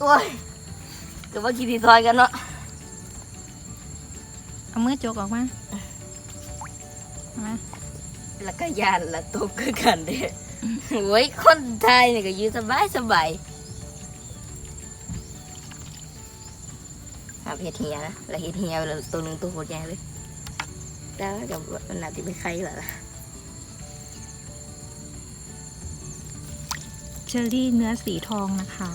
โอ้ยก็ว่าคิดที่ซอยกันเนาะเอามือจกออกมามาแล้วก็ยานละตกคือกันเด้โอ้ยคนไทยนี่ก็อยู่สบายสบายหาเห็ดเหียนะแล้วเห็ดเหียแล้วตัวหนึงตัวโคตรใหญ่เลยแต่ว่าเดี๋ยวมันน่าจะไม่ใครแล้วล่ะเชอรี่เนื้อสีทองนะคะ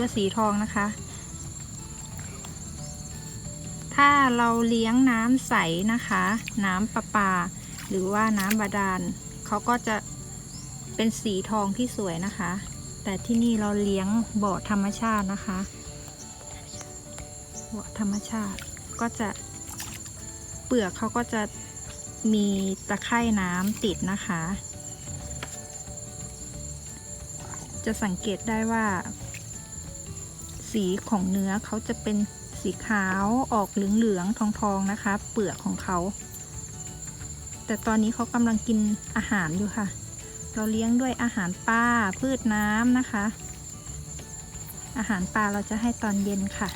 ตัวสีทองนะคะ ถ้าเราเลี้ยงน้ำใสนะคะ น้ำประปา หรือว่าน้ำบาดาลเขาก็จะเป็นสีทองที่สวยนะคะ แต่ที่นี่เราเลี้ยงบ่อธรรมชาตินะคะบ่อธรรมชาติก็จะเปลือกเขาก็จะมีตะไคร่น้ำติดนะคะ จะสังเกตได้ว่า สีของเนื้อเขาจะเป็นสีขาวออกเหลืองๆทองๆนะคะ เปลือกของเขา แต่ตอนนี้เขากำลังกินอาหารอยู่ค่ะ เราเลี้ยงด้วยอาหารปลาพืชน้ำนะคะ อาหารปลาเราจะให้ตอนเย็นค่ะ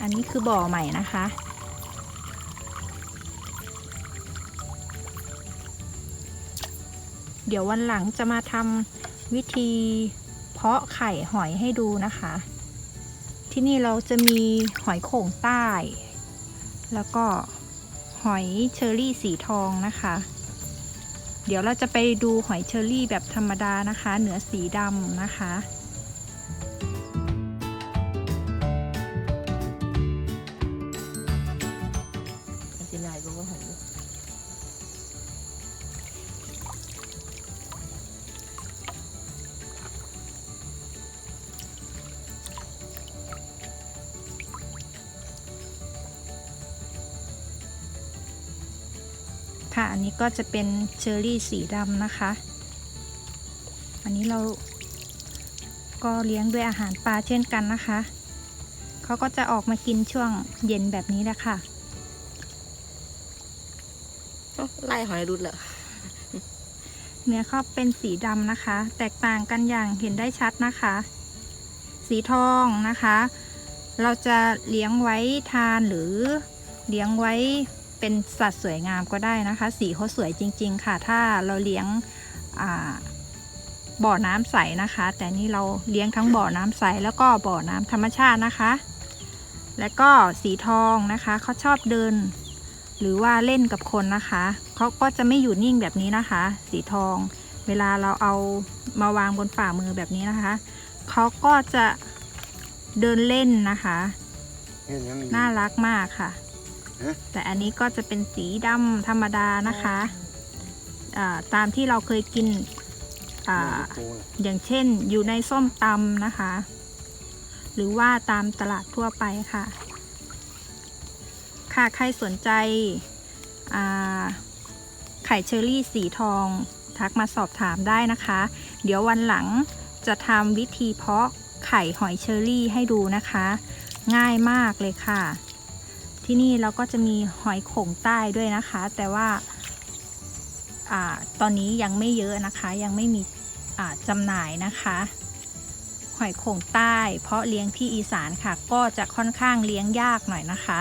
อันนี้คือบ่อใหม่นะคะเดี๋ยววันหลังจะมาทำวิธี เพาะไข่หอยให้ดูนะคะ ที่นี่เราจะมีหอยโข่งใต้ แล้วก็หอยเชอรี่สีทองนะคะ เดี๋ยวเราจะไปดูหอยเชอรี่แบบธรรมดานะคะ เหนือสีดำนะคะ ค่ะ อันนี้ก็จะเป็นเชอรี่สีดำนะคะ อันนี้เราก็เลี้ยงด้วยอาหารปลาเช่นกันนะคะ เขาก็จะออกมากินช่วงเย็นแบบนี้แหละค่ะ ไล่หอยรุดเหรอเนื้อเขาเป็นสีดำนะคะ แตกต่างกันอย่างเห็นได้ชัดนะคะ สีทองนะคะ เราจะเลี้ยงไว้ทานหรือเลี้ยงไว้ เป็นสัตว์สวยงามก็ได้นะคะ สีเขาสวยจริง ๆ ค่ะ ถ้าเราเลี้ยงอ่าบ่อน้ำใสนะคะ แต่นี่เราเลี้ยงทั้งบ่อน้ำใสแล้วก็บ่อน้ำธรรมชาตินะคะ แล้วก็สีทองนะคะเขาชอบเดิน หรือว่าเล่นกับคนนะคะเขาก็จะไม่อยู่นิ่งแบบนี้นะคะ สีทอง เวลาเราเอามาวางบนฝ่ามือแบบนี้นะคะเขาก็จะเดินเล่นนะคะเห็นยังน่ารักมากค่ะฮะ แต่อันนี้ก็จะเป็นสีดำธรรมดานะคะอ่าตามที่เราเคยกินอ่าโตน่ะอย่างเช่นอยู่ในส้มตำนะคะ หรือว่าตามตลาดทั่วไปค่ะ ค่ะใครสนใจอ่าไข่เชอรี่สีทอง ทักมาสอบถามได้นะคะ เดี๋ยววันหลังจะทำวิธีเพาะไข่หอยเชอรี่ให้ดูนะคะ ง่ายมากเลยค่ะ ที่นี่เราก็จะมีหอยโข่งใต้ด้วยนะคะ แต่ว่าอตอนนี้ยังไม่เยอะนะคะ ยังไม่มีจำหน่ายนะคะหอยโข่งใต้ เพราะเลี้ยงที่อีสานค่ะ ก็จะค่อนข้างเลี้ยงยากหน่อยนะคะ